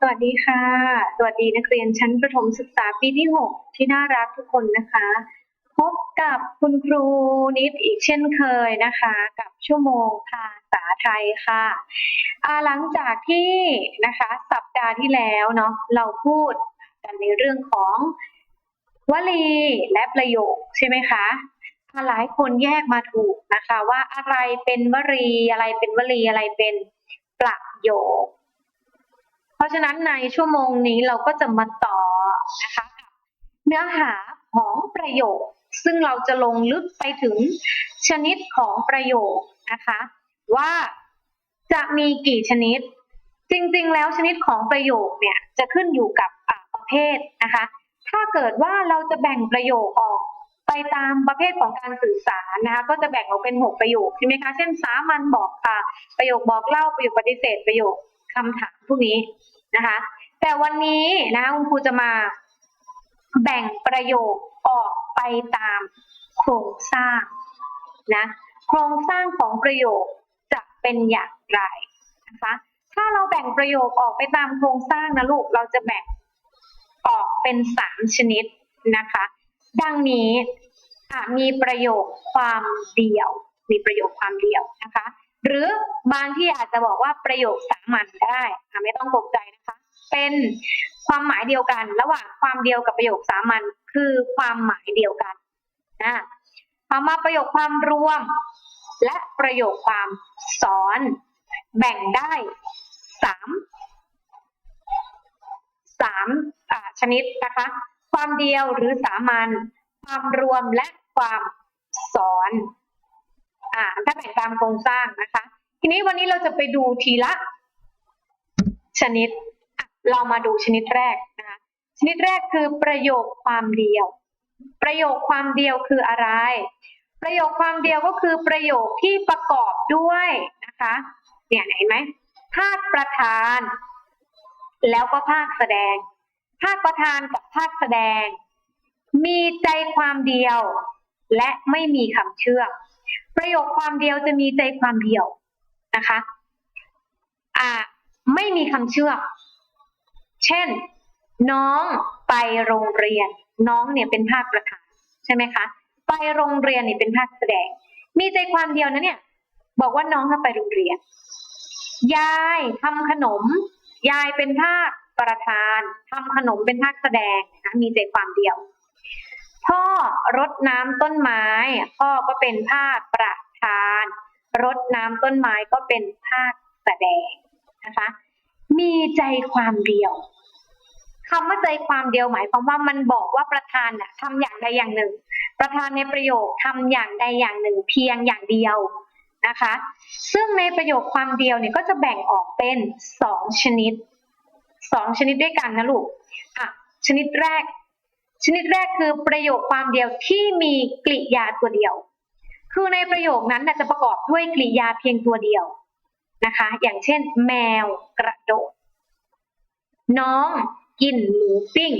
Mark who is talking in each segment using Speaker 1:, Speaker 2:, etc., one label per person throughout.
Speaker 1: สวัสดีค่ะ สวัสดีนักเรียนชั้นประถมศึกษาปีที่ 6 ที่น่ารักทุกคนนะคะ พบกับคุณครูนิดอีกเช่นเคยนะคะ กับชั่วโมงภาษาไทยค่ะอาหลังจากที่นะคะสัปดาห์ที่แล้วเนาะเราพูดกันในเรื่องของวลีและประโยคใช่ไหมคะหลายคนแยกมาถูกนะคะ ว่าอะไรเป็นวลีอะไรเป็นวลีอะไรเป็นประโยค เพราะฉะนั้นในชั่วโมงนี้เราก็จะมาต่อนะคะกับเนื้อหาของประโยค ซึ่งเราจะลงลึกไปถึงชนิดของประโยคนะคะ ว่าจะมีกี่ชนิด จริงๆ แล้วชนิดของประโยคเนี่ยจะขึ้นอยู่กับประเภทนะคะ ถ้าเกิดว่าเราจะแบ่งประโยคออกไปตามประเภทของการสื่อสารนะคะก็จะแบ่งออกเป็นหกประโยคใช่ไหมคะ เช่นสามัญบอกอ่าประโยคบอกเล่าประโยคปฏิเสธประโยค คำถามพวกนี้นะคะ แต่วันนี้นะคุณครูจะมาแบ่งประโยคออกไปตามโครงสร้างนะโครงสร้างของประโยคจะเป็นอย่างไรนะคะถ้าเราแบ่งประโยคออกไปตามโครงสร้างนะลูกเราจะแบ่งออกเป็นสามชนิดนะคะ ดังนี้มีประโยคความเดียว มีประโยคความเดียวนะคะ หรือบางที่อาจจะบอกว่าประโยคสามัญได้อะไม่ต้องตกใจนะคะ เป็นความหมายเดียวกัน ระหว่างความเดียวกับประโยคสามัญคือความหมายเดียวกันนะเอามาประโยคความรวม และประโยคความซ้อน แบ่งได้สามสามอ่าชนิดนะคะ ความเดียวหรือสามัญความรวมและความซ้อน อ่าถ้าแบ่งตามโครงสร้างนะคะ ทีนี้วันนี้เราจะไปดูทีละ ชนิด เรามาดูชนิดแรกนะคะ ชนิดแรกคือประโยคความเดียว ประโยคความเดียวคืออะไร ประโยคความเดียวก็คือประโยคที่ประกอบด้วยนะคะ เนี่ยเห็นไหมภาคประธาน แล้วก็ภาคแสดง ภาคประธานกับภาคแสดง มีใจความเดียว และไม่มีคำเชื่อม ประโยคความเดียวจะมีใจความเดียวนะคะ อ่า ไม่มีคำเชื่อมเช่น น้องไปโรงเรียน น้องเนี่ยเป็นภาคประธานใช่ไหมคะ ไปโรงเรียนเนี่ยเป็นภาคแสดง มีใจความเดียวนะเนี่ย บอกว่าน้องเขาไปโรงเรียน ยายทำขนม ยายเป็นภาคประธานทำขนมเป็นภาคแสดงนะมีใจความเดียว พ่อรดน้ำต้นไม้พ่อก็เป็นภาคประธาน รดน้ำต้นไม้ก็เป็นภาคแสดงนะคะ มีใจความเดียวคำว่าใจความเดียวหมายความว่ามันบอกว่าประธานน่ะทำอย่างใดอย่างหนึ่ง ประธานในประโยคทำอย่างใดอย่างหนึ่ง เพียงอย่างเดียวนะคะ ซึ่งในประโยคความเดียวเนี่ยก็จะแบ่งออกเป็นสองชนิดสองชนิดด้วยกันนะลูกอะชนิดแรก ชนิดแรกคือประโยคความเดียวที่มีกริยาตัวเดียว คือในประโยคนั้นจะประกอบด้วยกริยาเพียงตัวเดียวนะคะ อย่างเช่น แมวกระโดด น้องกินหมูปิ้ง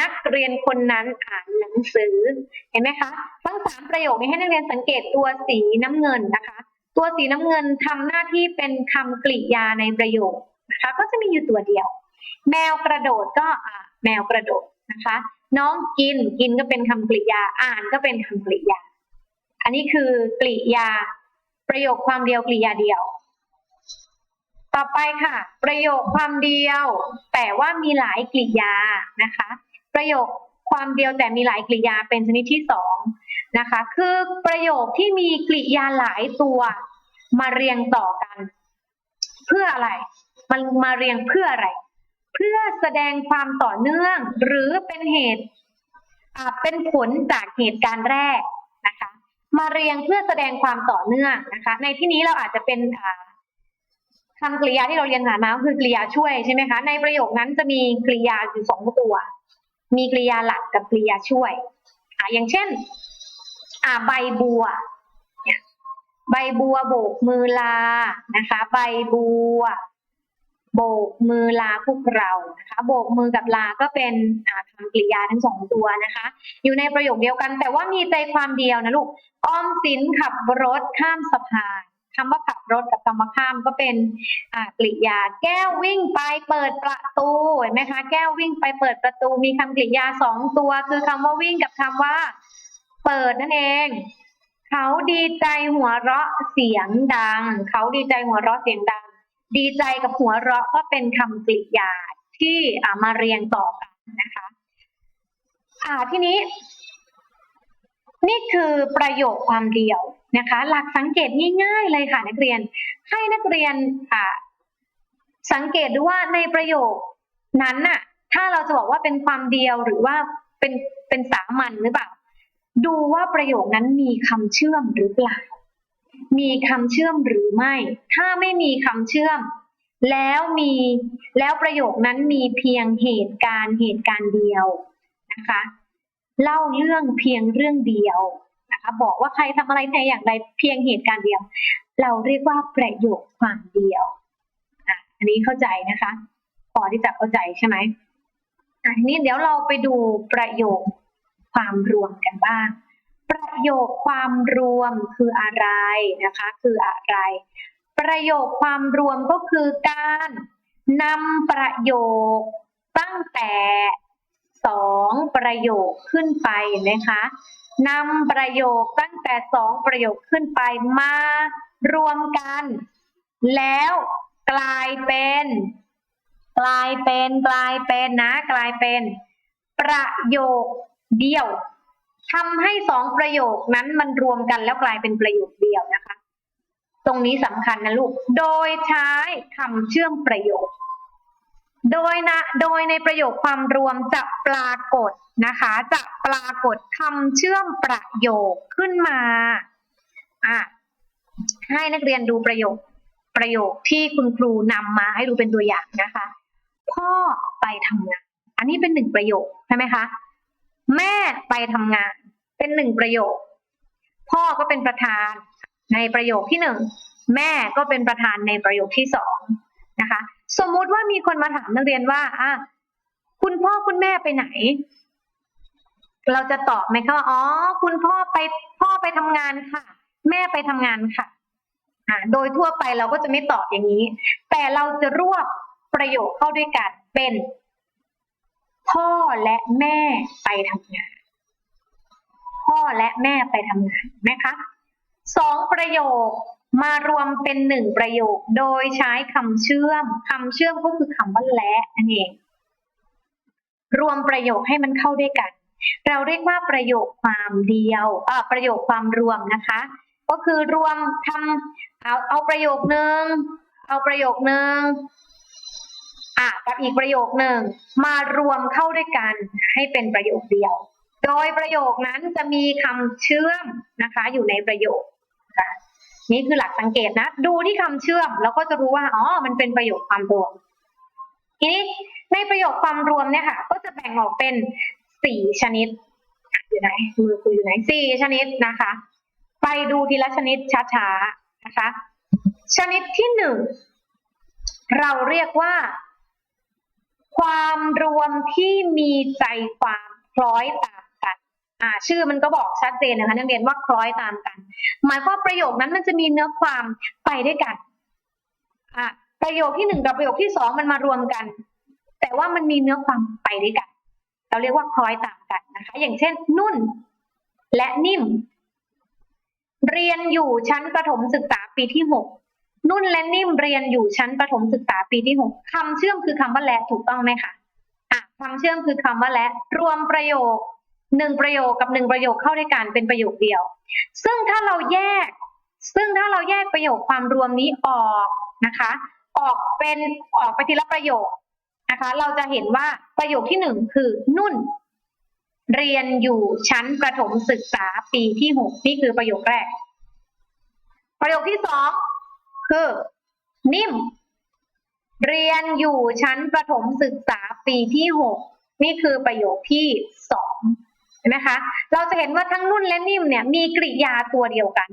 Speaker 1: นักเรียนคนนั้นอ่านหนังสือ เห็นไหมคะ ทั้งสามประโยคนี้ให้นักเรียนสังเกตตัวสีน้ำเงินนะคะ ตัวสีน้ำเงินทำหน้าที่เป็นคำกริยาในประโยคนะคะ ก็จะมีอยู่ตัวเดียว แมวกระโดดก็อ่า แมวกระโดดนะคะ น้องกินกินก็เป็นคำกริยา อ่านก็เป็นคำกริยา อันนี้คือกริยา ประโยคความเดียวกริยาเดียว ต่อไปค่ะ ประโยคความเดียว แต่ว่ามีหลายกริยานะคะ ประโยคความเดียวแต่มีหลายกริยาเป็นชนิดที่สองนะคะ คือประโยคที่มีกริยาหลายตัว มาเรียงต่อกัน เพื่ออะไร มันมาเรียงเพื่ออะไร เพื่อแสดงความต่อเนื่อง หรือเป็นเหตุเป็นผลจากเหตุการณ์แรกนะคะ มาเรียงเพื่อแสดงความต่อเนื่องนะคะ ในที่นี้เราอาจจะเป็นคำกริยาที่เราเรียนผ่ามาคือกริยาช่วยใช่ไหมคะ ในประโยคนั้นจะมีกริยาอยู่สองตัว มีกริยาหลักกับกริยาช่วยอ่าอย่างเช่น อ่าใบบัวใบบัวโบกมือลานะคะ ใบบัว โบกมือลาพวกเรานะคะ โบกมือกับลาก็เป็นคำกริยาทั้งสองตัวนะคะ อยู่ในประโยคเดียวกัน แต่ว่ามีใจความเดียวนะลูกออมสินขับรถข้ามสะพานคำว่าขับรถกับคำว่าข้ามก็เป็นกริยา แก้ววิ่งไปเปิดประตูเห็นไหมคะ แก้ววิ่งไปเปิดประตู มีคำกริยาสองตัว คือคำว่าวิ่งกับคำว่า เปิดนั่นเอง เขาดีใจหัวเราะเสียงดัง เขาดีใจหัวเราะเสียงดัง ดีใจกับหัวเราะก็เป็นคำกริยาที่มาเรียงต่อกันนะคะอ่าทีนี้ นี่คือประโยคความเดียวนะคะ หลักสังเกตง่ายๆเลยค่ะนักเรียน ให้นักเรียนอ่าสังเกตดูว่าในประโยคนั้นน่ะ ถ้าเราจะบอกว่าเป็นความเดียวหรือว่าเป็นเป็นสามัญหรือเปล่า ดูว่าประโยคนั้นมีคำเชื่อมหรือเปล่า มีคำเชื่อมหรือไม่ ถ้าไม่มีคำเชื่อม แล้วมีแล้วประโยคนั้นมีเพียงเหตุการณ์เหตุการณ์เดียวนะคะ เล่าเรื่องเพียงเรื่องเดียวนะคะบอกว่าใครทำอะไรในอย่างใดเพียงเหตุการณ์เดียว เราเรียกว่าประโยคความเดียวอันนี้เข้าใจนะคะพอที่จะเข้าใจใช่ไหมอะทีนี้เดี๋ยวเราไปดูประโยคความรวมกันบ้าง ประโยคความรวมคืออะไรนะคะ คืออะไร ประโยคความรวมก็คือการนำประโยคตั้งแต่สองประโยคขึ้นไปเห็นไหมคะนำประโยคตั้งแต่สองประโยคขึ้นไปมารวมกัน แล้วกลายเป็น กลายเป็นกลายเป็นนะ กลายเป็น ประโยคเดียว ทำให้สองประโยคนั้นมันรวมกันแล้วกลายเป็นประโยคเดียวนะคะ ตรงนี้สำคัญนะลูก โดยใช้คำเชื่อมประโยค โดยนะ โดยในประโยคความรวมจะปรากฏนะคะ จะปรากฏคำเชื่อมประโยคขึ้นมาอะให้นักเรียนดูประโยค ประโยคที่คุณครูนำมาให้ดูเป็นตัวอย่างนะคะ พ่อไปทำงาน อันนี้เป็นหนึ่งประโยคใช่ไหมคะ แม่ไปทำงาน เป็นหนึ่งประโยค พ่อก็เป็นประธานในประโยคที่หนึ่งแม่ก็เป็นประธานในประโยคที่สองนะคะ สมมุติว่ามีคนมาถามนักเรียนว่าอะคุณพ่อคุณแม่ไปไหน เราจะตอบไหมคะว่าอ๋อ คุณพ่อไปพ่อไปทำงานค่ะ แม่ไปทำงานค่ะอ่าโดยทั่วไปเราก็จะไม่ตอบอย่างนี้ แต่เราจะรวบประโยคเข้าด้วยกันเป็น พ่อและแม่ไปทำงาน พ่อและแม่ไปทำงานนะคะสองประโยคมารวมเป็นหนึ่งประโยค โดยใช้คำเชื่อมคำเชื่อมก็คือคำว่าและนั่นเอง รวมประโยคให้มันเข้าด้วยกัน เราเรียกว่าประโยคความเดียวอ่าประโยคความรวมนะคะ ก็คือรวมทำเอาเอาประโยคหนึ่งเอาประโยคหนึ่งอะกับอีกประโยคหนึ่งมารวมเข้าด้วยกันให้เป็นประโยคเดียว โดยประโยคนั้นจะมีคำเชื่อมนะคะ อยู่ในประโยคค่ะนี่คือหลักสังเกตนะ ดูที่คำเชื่อม แล้วก็จะรู้ว่า อ๋อ มันเป็นประโยคความรวม ทีนี้ในประโยคความรวมเนี่ยค่ะ ก็จะแบ่งออกเป็นสี่ชนิด อยู่ไหน มือคุยอยู่ไหนสี่ชนิดนะคะ ไปดูทีละชนิดช้าๆนะคะ ชนิดที่หนึ่งเราเรียกว่า ความรวมที่มีใจความคล้อยตาม อ่าชื่อมันก็บอกชัดเจนนะคะนักเรียนว่าคล้อยตามกัน หมายความประโยคนั้นมันจะมีเนื้อความไปด้วยกันอ่าประโยคที่หนึ่งกับประโยคที่สองมันมารวมกัน แต่ว่ามันมีเนื้อความไปด้วยกัน เราเรียกว่าคล้อยตามกันนะคะ อย่างเช่น นุ่น และนิ่ม เรียนอยู่ชั้นประถมศึกษาปีที่หกนุ่นและนิ่มเรียนอยู่ชั้นประถมศึกษาปีที่หกคำเชื่อมคือคำว่าและถูกต้องไหมคะอะคำเชื่อมคือคำว่าและ รวมประโยค หนึ่งประโยคกับหนึ่งประโยคเข้าด้วยกันเป็นประโยคเดียว ซึ่งถ้าเราแยก ซึ่งถ้าเราแยกประโยคความรวมนี้ออกนะคะ ออกเป็นออกไปทีละประโยคนะคะ เราจะเห็นว่าประโยคที่หนึ่งคือนุ่น เรียนอยู่ชั้นประถมศึกษาปีที่หกนี่คือประโยคแรก ประโยคที่สองคือ นิ่ม เรียนอยู่ชั้นประถมศึกษาปีที่หกนี่คือประโยคที่สอง เห็นไหมคะ เราจะเห็นว่าทั้งนุ่นและนิ่มเนี่ยมีกริยาตัวเดียวกัน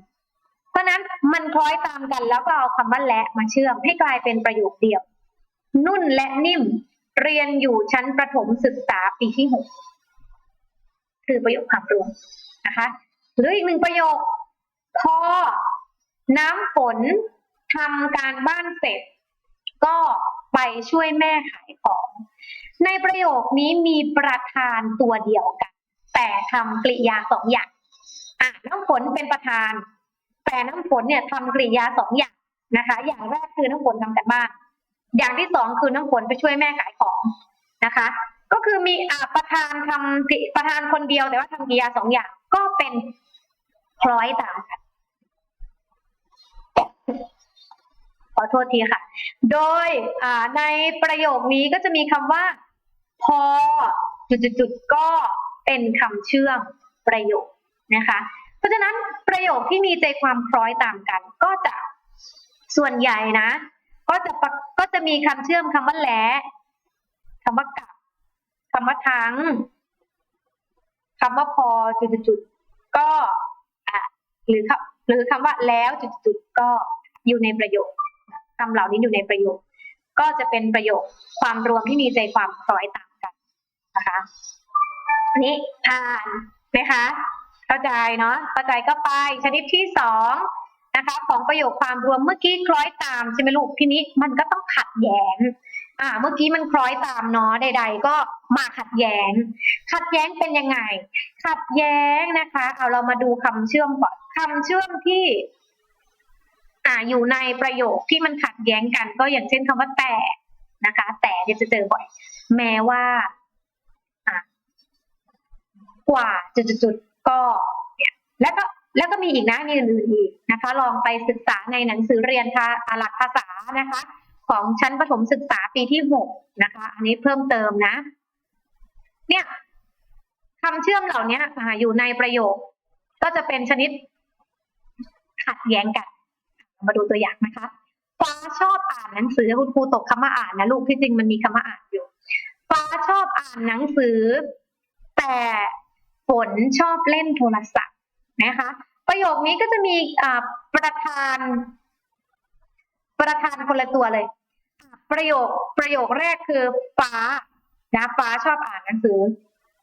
Speaker 1: เพราะนั้นมันคล้อยตามกันแล้วก็เอาคำว่าและมาเชื่อมให้กลายเป็นประโยคเดียว นุ่นและนิ่ม เรียนอยู่ชั้นประถมศึกษาปีที่หกคือประโยคความรวมนะคะ หรืออีกหนึ่งประโยค พอ น้ำฝนทำการบ้านเสร็จ ก็ไปช่วยแม่ขายของ ในประโยคนี้มีประธานตัวเดียวกัน แต่ทำกริยาสองอย่างอะน้ำฝนเป็นประธาน แต่น้ำฝนเนี่ยทำกริยาสองอย่างนะคะ อย่างแรกคือน้ำฝนทำกันบ้านอย่างที่สองคือน้ำฝนไปช่วยแม่ขายของนะคะ ก็คือมีอ่าประธานทำกริประธานคนเดียวแต่ว่าทำกริยาสองอย่างก็เป็นคล้อยตามกันขอโทษทีค่ะ โดยอ่าในประโยคนี้ก็จะมีคำว่า พอจุดๆก็ เป็นคำเชื่อมประโยคนะคะ เพราะฉะนั้นประโยคที่มีใจความคล้อยตามกัน ก็จะส่วนใหญ่นะ ก็จะปะก็จะมีคำเชื่อมคำว่าและคำว่ากับคำว่าทั้งคำว่าพอจุดๆก็อะหรือคำหรือคำว่าแล้วจุดๆๆก็อยู่ในประโยคคำเหล่านี้อยู่ในประโยค ก็จะเป็นประโยคความรวมที่มีใจความคล้อยตามกันนะคะ อันนี้ผ่านไหมคะ เข้าใจเนาะเข้าใจก็ไปชนิดที่สองนะคะของประโยคความรวมเมื่อกี้คล้อยตามใช่ไหมลูกทีนี้มันก็ต้องขัดแย้งอ่า เมื่อกี้มันคล้อยตามเนาะใด ๆ ก็มาขัดแย้ง ขัดแย้งเป็นยังไง ขัดแย้งนะคะ เอาเรามาดูคำเชื่อมก่อนคำเชื่อมที่ อ่าอยู่ในประโยคที่มันขัดแย้งกัน ก็อย่างเช่นคำว่าแต่นะคะ แต่จะเจอบ่อย แม้ว่า กว่าจุดๆก็เนี่ยแล้วก็แล้วก็มีอีกนะมีอื่นๆอีกนะคะ ลองไปศึกษาในหนังสือเรียนภาหลักภาษานะคะ ของชั้นประถมศึกษาปีที่หกนะคะ อันนี้เพิ่มเติมนะ เนี่ยคำเชื่อมเหล่านี้อ่าอยู่ในประโยค ก็จะเป็นชนิดขัดแย้งกัน มาดูตัวอย่างนะคะฟ้าชอบอ่านหนังสือคุณครูตกคำว่าอ่านนะลูกที่จริงมันมีคำว่าอ่านอยู่ฟ้าชอบอ่านหนังสือ แต่ ฝนชอบเล่นโทรศัพท์นะคะ ประโยคนี้ก็จะมีประธาน ประธานคนละตัวเลย ประโยคประโยคแรกคือฟ้านะฟ้าชอบอ่านหนังสือ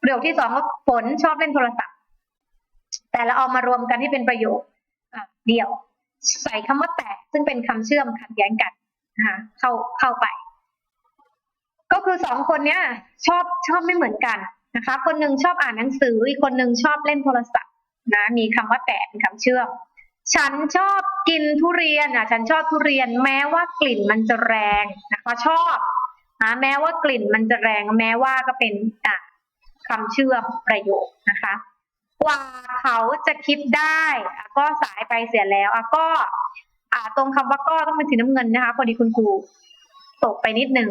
Speaker 1: ประโยคที่สองก็ฝนชอบเล่นโทรศัพท์ แต่เราเอามารวมกันที่เป็นประโยคเดียว ใส่คำว่าแต่ซึ่งเป็นคำเชื่อมขัดแย้งกันนะะเข้าเข้าไป ก็คือสองคนเนี้ย ชอบชอบไม่เหมือนกัน นะคะ คนหนึ่งชอบอ่านหนังสือ อีกคนหนึ่งชอบเล่นโทรศัพท์นะ มีคำว่าแต่เป็นคำเชื่อม ฉันชอบกินทุเรียนอะ ฉันชอบทุเรียนแม้ว่ากลิ่นมันจะแรงนะคะ ชอบนะแม้ว่ากลิ่นมันจะแรง แม้ว่าก็เป็นอะคำเชื่อมประโยคนะคะ กว่าเขาจะคิดได้อะก็สายไปเสียแล้วอะก็อ่าตรงคำว่าก็ต้องเป็นสีน้ำเงินนะคะ พอดีคุณครูตกไปนิดนึง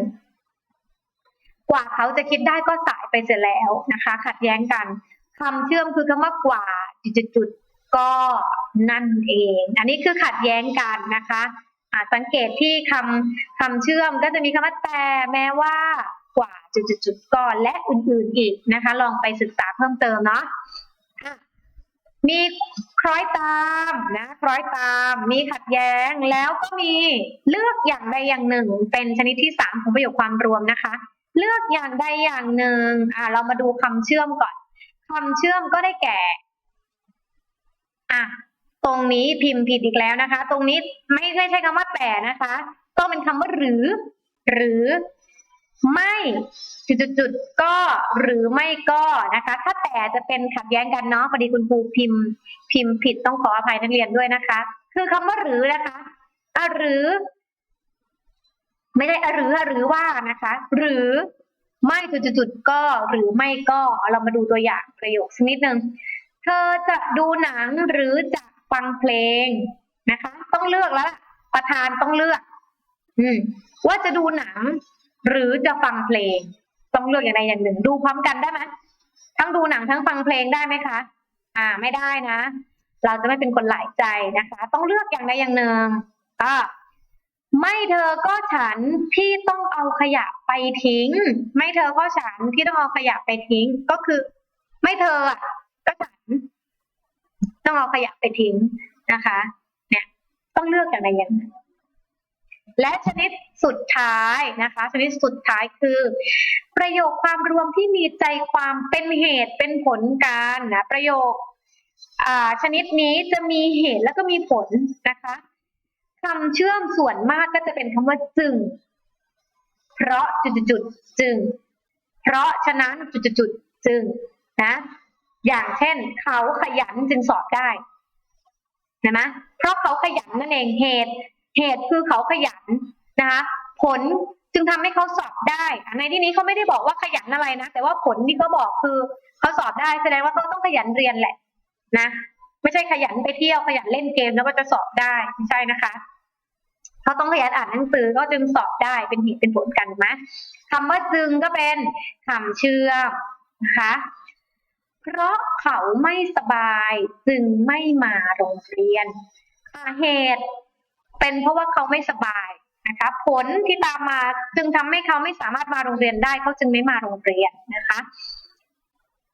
Speaker 1: กว่าเขาจะคิดได้ก็สายไปเสียแล้วนะคะ ขัดแย้งกันคำเชื่อมคือคำว่ากว่าจุดๆๆก็นั่นเอง อันนี้คือขัดแย้งกันนะคะอ่าสังเกตที่คำคำเชื่อมก็จะมีคำว่าแต่แม้ว่ากว่าจุดๆๆก็และอื่นๆอีกนะคะ ลองไปศึกษาเพิ่มเติมเนาะมีคล้อยตามนะคล้อยตาม มีขัดแย้งแล้วก็มีเลือกอย่างใดอย่างหนึ่ง เป็นชนิดที่สามของประโยคความรวมนะคะ เลือกอย่างใดอย่างหนึ่งอ่าเรามาดูคำเชื่อมก่อน คำเชื่อมก็ได้แก่ อะ ตรงนี้พิมพ์ผิดอีกแล้วนะคะ ตรงนี้ไม่ใช่ใช้คำว่าแต่นะคะ ต้องเป็นคำว่าหรือ หรือไม่จุดๆก็หรือไม่ก็นะคะ ถ้าแต่จะเป็นขัดแย้งกันเนาะพอดีคุณครูพิมพ์ พิมพ์ผิดต้องขออภัยนักเรียนด้วยนะคะ คือคำว่าหรือนะคะอะหรือ ไม่ได้อะหรืออหรือว่านะคะ หรือไม่จุดๆๆก็หรือไม่ก็เรามาดูตัวอย่างประโยคสักนิดนึงเธอจะดูหนังหรือจะฟังเพลงนะคะ ต้องเลือกแล้วล่ะประธานต้องเลือก อืม ว่าจะดูหนัง หรือจะฟังเพลง ต้องเลือกอย่างใดอย่างหนึ่ง ดูพร้อมกันได้ไหมทั้งดูหนังทั้งฟังเพลงได้ไหมคะ อ่า ไม่ได้นะ เราจะไม่เป็นคนหลายใจนะคะ ต้องเลือกอย่างใดอย่างหนึ่งอ่า ไม่เธอก็ฉันที่ต้องเอาขยะไปทิ้ง ไม่เธอก็ฉันที่ต้องเอาขยะไปทิ้ง ก็คือ ไม่เธออะก็ฉัน ต้องเอาขยะไปทิ้งนะคะ เนี่ย ต้องเลือกอย่างใดอย่างหนและชนิดสุดท้ายนะคะ ชนิดสุดท้ายคือ ประโยคความรวมที่มีใจความเป็นเหตุเป็นผลการนะประโยคอ่าชนิดนี้จะมีเหตุแล้วก็มีผลนะคะ คำเชื่อมส่วนมากก็จะเป็นคำว่าจึง เพราะจุดๆๆจึง เพราะฉะนั้นจุดๆๆจึงนะ อย่างเช่น เขาขยันจึงสอบได้เห็นไหมเพราะเขาขยันนั่นเองเหตุ เหตุคือเขาขยันนะคะผลจึงทำให้เขาสอบได้ในที่นี้เขาไม่ได้บอกว่าขยันอะไรนะ แต่ว่าผลที่เขาบอกคือเขาสอบได้แสดงว่าเขาต้องขยันเรียนแหละ นะไม่ใช่ขยันไปเที่ยวขยันเล่นเกมแล้วก็จะสอบได้ไม่ใช่นะคะ เขาต้องขยันอ่านหนังสือก็จึงสอบได้เป็นเหตุเป็นผลกันถูกไหมคำว่าจึงก็เป็นคำเชื่อมนะคะเพราะเขาไม่สบายจึงไม่มาโรงเรียนอ่าเหตุ เป็นเพราะว่าเขาไม่สบายนะคะผลที่ตามมาจึงทำให้เขาไม่สามารถมาโรงเรียนได้เขาจึงไม่มาโรงเรียนนะคะ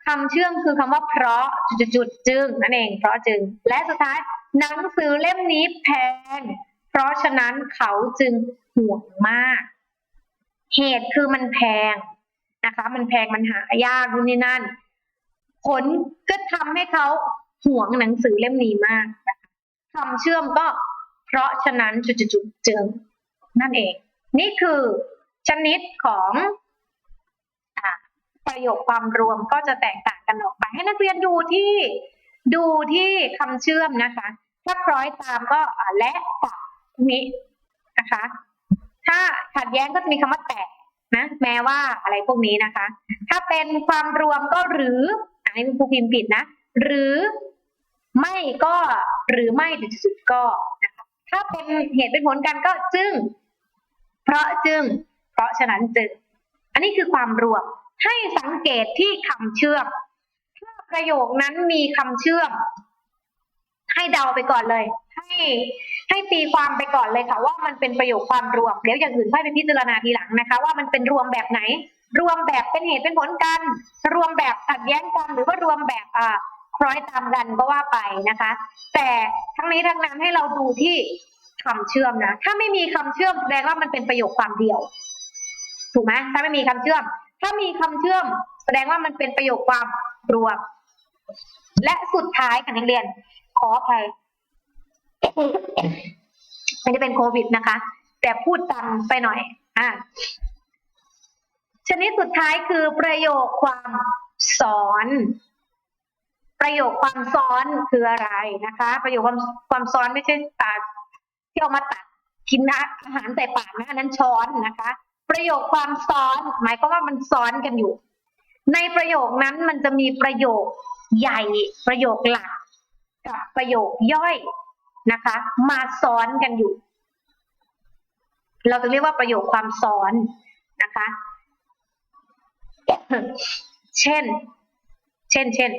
Speaker 1: คำเชื่อมคือคำว่าเพราะจุดๆๆจึงนั่นเองเพราะจึง และสุดท้ายหนังสือเล่มนี้แพง เพราะฉะนั้นเขาจึงห่วงมาก เหตุคือมันแพงนะคะ มันแพงมันหายากนู่นนี่นั่น ผลก็ทำให้เขาห่วงหนังสือเล่มนี้มากคำเชื่อมก็เพราะฉะนั้นจุดๆๆจึงนั่นเอง นี่คือชนิดของอประโยคความรวมก็จะแตกต่างกันออกไป ให้นักเรียนดูที่ดูที่คำเชื่อมนะคะ ถ้าคล้อยตามก็และกับ นี้นะคะ ถ้าขัดแย้งก็จะมีคำว่าแต่นะแม้ว่าอะไรพวกนี้นะคะ ถ้าเป็นความรวมก็หรืออันนี้คุณครูพิมพ์ผิดนะ หรือไม่ก็หรือไม่จุดก็นะคะถ้าเป็นเหตุเป็นผลกันก็จึง เพราะจึง เพราะฉะนั้นจึง อันนี้คือความรวมให้สังเกตที่คำเชื่อมถ้าประโยคนั้นมีคำเชื่อม ให้เดาไปก่อนเลย ให้ให้ตีความไปก่อนเลยค่ะ ว่ามันเป็นประโยคความรวมเดี๋ยวอย่างอื่นค่อยไปพิจารณาทีหลังนะคะ ว่ามันเป็นรวมแบบไหน รวมแบบเป็นเหตุเป็นผลกัน รวมแบบขัดแย้งกันหรือว่ารวมแบบอ่าคล้อยตามกันก็ว่าไปนะคะ แต่ทั้งนี้ทั้งนั้นให้เราดูที่คำเชื่อมนะ ถ้าไม่มีคำเชื่อมแสดงว่ามันเป็นประโยคความเดียว ถูกไหมถ้าไม่มีคำเชื่อม ถ้ามีคำเชื่อม แสดงว่ามันเป็นประโยคความรวม และสุดท้ายค่ะนักเรียน ขออภัยไม่ได้เป็นโควิดนะคะ แต่พูดตามไปหน่อย อ่าชนิดสุดท้ายคือประโยคความซ้อน ประโยคความซ้อนคืออะไรนะคะ ประโยคความความซ้อนไม่ใช่ตาที่เอามาตัดกินอาหารใส่ปากนะอันนั้นช้อนนะคะ ประโยคความซ้อน หมายความว่ามันซ้อนกันอยู่ ในประโยคนั้นมันจะมีประโยคใหญ่ประโยคหลัก กับประโยคย่อยนะคะ มาซ้อนกันอยู่ เราจะเรียกว่าประโยคความซ้อนนะคะ เช่น เช่น เช่น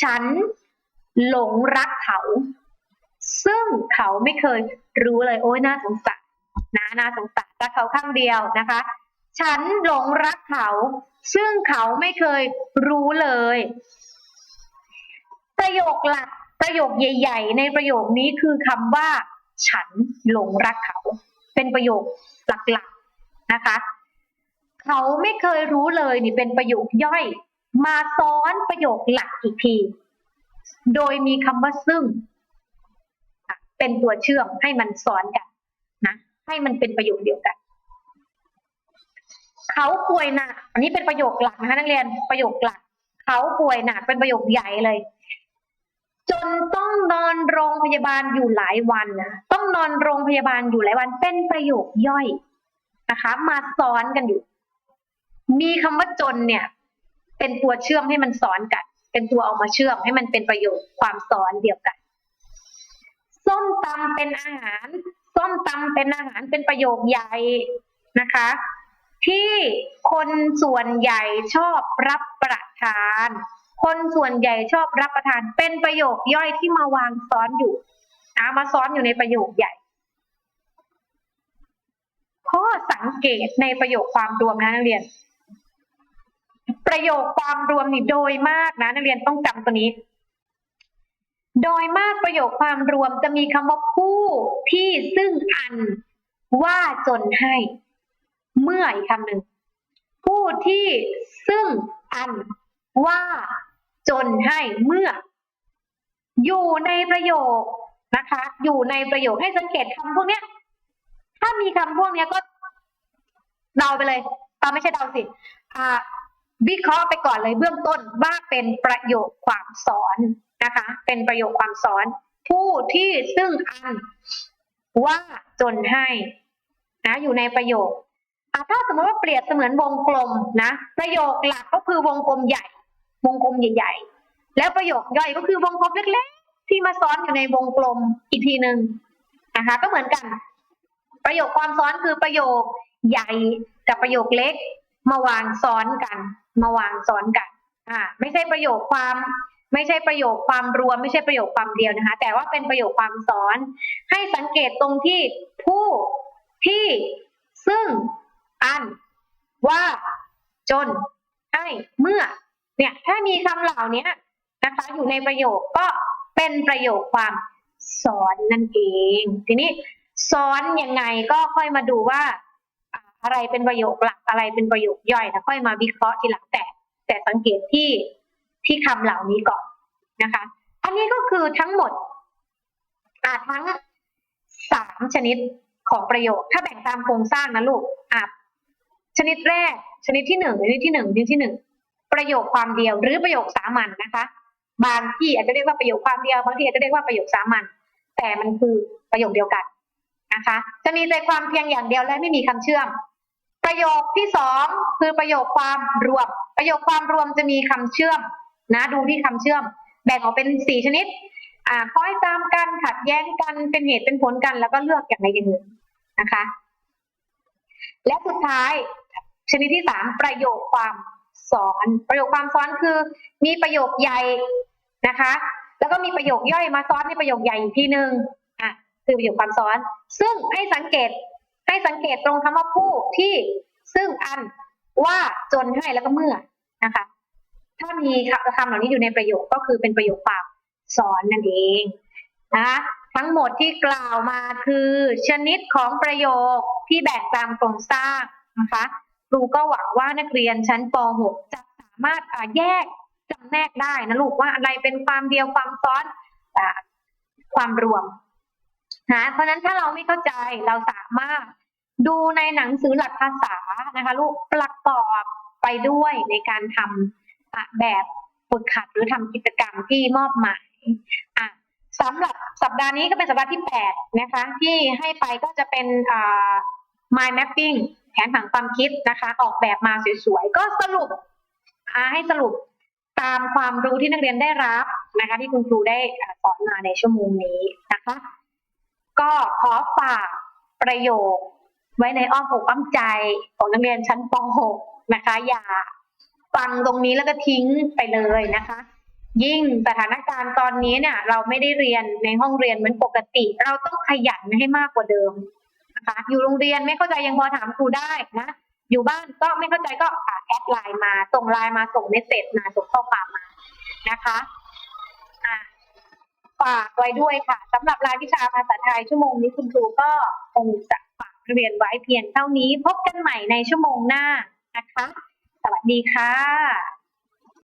Speaker 1: ฉันหลงรักเขา ซึ่งเขาไม่เคยรู้เลย โอ้ยน่าสงสารนะน่าสงสารรักเขาข้างเดียวนะคะ ฉันหลงรักเขา ซึ่งเขาไม่เคยรู้เลย ประโยคหลักประโยคใหญ่ ๆ ในประโยคนี้คือคำว่า ฉันหลงรักเขา เป็นประโยคหลักๆนะคะ เขาไม่เคยรู้เลยนี่เป็นประโยคย่อย มาซ้อนประโยคหลักอีกที โดยมีคำว่าซึ่ง เป็นตัวเชื่อมให้มันซ้อนกันนะให้มันเป็นประโยคเดียวกัน เขาป่วยหนัก อันนี้เป็นประโยคหลักนะคะนักเรียนประโยคหลัก เขาป่วยหนักเป็นประโยคใหญ่เลย จนต้องนอนโรงพยาบาลอยู่หลายวันนะต้องนอนโรงพยาบาลอยู่หลายวันเป็นประโยคย่อยนะคะ มาซ้อนกันอยู่ มีคำว่าจนเนี่ย เป็นตัวเชื่อมให้มันซ้อนกัน เป็นตัวเอามาเชื่อมให้มันเป็นประโยคความซ้อนเดียวกันส้มตำเป็นอาหารส้มตำเป็นอาหารเป็นประโยคใหญ่นะคะ ที่คนส่วนใหญ่ชอบรับประทาน คนส่วนใหญ่ชอบรับประทาน เป็นประโยคย่อยที่มาวางซ้อนอยู่อามาซ้อนอยู่ในประโยคใหญ่ข้อสังเกตในประโยคความรวมนะนักเรียน ประโยคความรวมนี่โดยมากนะนักเรียนต้องจำตัวนี้ โดยมากประโยคความรวมจะมีคำว่าผู้ที่ซึ่งอันว่าจนให้ เมื่ออีกคำหนึ่งผู้ที่ซึ่งอันว่า จนให้เมื่อ อยู่ในประโยคนะคะ อยู่ในประโยคให้สังเกตคำพวกเนี้ย ถ้ามีคำพวกเนี้ยก็เดาไปเลยเอาไม่ใช่เดาสิอ่าวิเคราะห์ไปก่อนเลยเบื้องต้นว่าเป็นประโยคความสอนนะคะ เป็นประโยคความสอน ผู้ที่ซึ่งอันว่าจนให้นะอยู่ในประโยคถ้าสมมติว่าเปรียบเสมือนวงกลมนะ ประโยคหลักก็คือวงกลมใหญ่ วงกลมใหญ่ ๆ แล้วประโยคย่อยก็คือวงกลมเล็กๆ ที่มาซ้อนอยู่ในวงกลมอีกทีหนึ่งนะคะก็เหมือนกัน ประโยคความซ้อนคือประโยคใหญ่กับประโยคเล็ก มาวางซ้อนกัน มาวางซ้อนกันอ่าไม่ใช่ประโยคความ ไม่ใช่ประโยคความรวม ไม่ใช่ประโยคความเดียวนะคะ แต่ว่าเป็นประโยคความซ้อน ให้สังเกตตรงที่ผู้ที่ซึ่งอันว่าจนให้เมื่อ เนี่ยถ้ามีคำเหล่านี้นะคะอยู่ในประโยคก็เป็นประโยคความสอนนั่นเอง ทีนี้ซ้อนยังไงก็ค่อยมาดูว่าอ่า อะไรเป็นประโยคหลักอะไรเป็นประโยคย่อยแล้วค่อยมาวิเคราะห์ทีหลังแต่ แต่สังเกตที่ที่คำเหล่านี้ก่อนนะคะ อันนี้ก็คือทั้งหมดอ่าทั้งสามชนิดของประโยค ถ้าแบ่งตามโครงสร้างนะลูกอะชนิดแรก ชนิดที่หนึ่งชนิดที่หนึ่งชนิดที่หนึ่ง ประโยคความเดียวหรือประโยคสามัญนะคะ บางที่อาจจะเรียกว่าประโยคความเดียวบางที่อาจจะเรียกว่าประโยคสามัญแต่มันคือประโยคเดียวกันนะคะ จะมีใจความเพียงอย่างเดียวและไม่มีคำเชื่อม ประโยคที่สองคือประโยคความรวม ประโยคความรวมจะมีคำเชื่อม นะดูที่คำเชื่อม แบ่งออกเป็นสี่ชนิดอ่าคอยตามกันขัดแย้งกันเป็นเหตุเป็นผลกัน แล้วก็เลือกอย่างใดอย่างหนึ่งนะคะ และสุดท้ายชนิดที่สามประโยคความ สอน ประโยคความซ้อนคือ มีประโยคใหญ่นะคะ แล้วก็มีประโยคย่อยมาซ้อนในประโยคใหญ่อีกทีหนึ่งอะคือประโยคความซ้อน ซึ่งให้สังเกตให้สังเกตตรงคำว่าผู้ที่ซึ่งอันว่าจนให้แล้วก็เมื่อนะคะ ถ้ามีคำเหล่านี้อยู่ในประโยคก็คือเป็นประโยคความสอนนั่นเองนะทั้งหมดที่กล่าวมาคือชนิดของประโยคที่แบ่งตามโครงสร้างนะคะ รูก็หวังว่านักเรียนชั้นป .6 จะสามารถแยกจำแนกได้นะลูกว่าอะไรเป็นความเดียวความซ้อนความรวมนะเพราะนั้นถ้าเราไม่เข้าใจเราสามารถดูในหนังสือหลักภาษานะคะลูกประกอบไปด้วยในการทำแบบฝึกหัดหรือทำกิจกรรมที่มอบหมายอะสำหรับสัปดาห์นี้ก็เป็นสัปดาห์ที่ 8 นะคะ ที่ให้ไปก็จะเป็นอ่า mind mapping ผนผังความคิดนะคะ ออกแบบมาสวยๆก็สรุปให้สรุปตามความรู้ที่นักเรียนได้รับนะคะ ที่คุณครูได้อ่าสอนมาในชั่วโมงนี้นะคะ ก็ขอฝากประโยคไว้ในอ้อมอกอ้อมใจของนักเรียนชั้นป .6 นะคะ อย่าฟังตรงนี้แล้วก็ทิ้งไปเลยนะคะ ยิ่งสถานการณ์ตอนนี้เนี่ย เราไม่ได้เรียนในห้องเรียนเหมือนปกติ เราต้องขยันให้มากกว่าเดิม นะคะอยู่โรงเรียนไม่เข้าใจยังพอถามครูได้นะอยู่บ้านก็ไม่เข้าใจก็อะแอดไลน์มา ส่งไลน์มาส่งเมสเซจมาส่งข้อความมานะคะอะฝากไว้ด้วยค่ะสำหรับรายวิชาภาษาไทยชั่วโมงนี้คุณครูก็คงจะฝากเรียนไว้เพียงเท่านี้ พบกันใหม่ในชั่วโมงหน้านะคะ สวัสดีค่ะ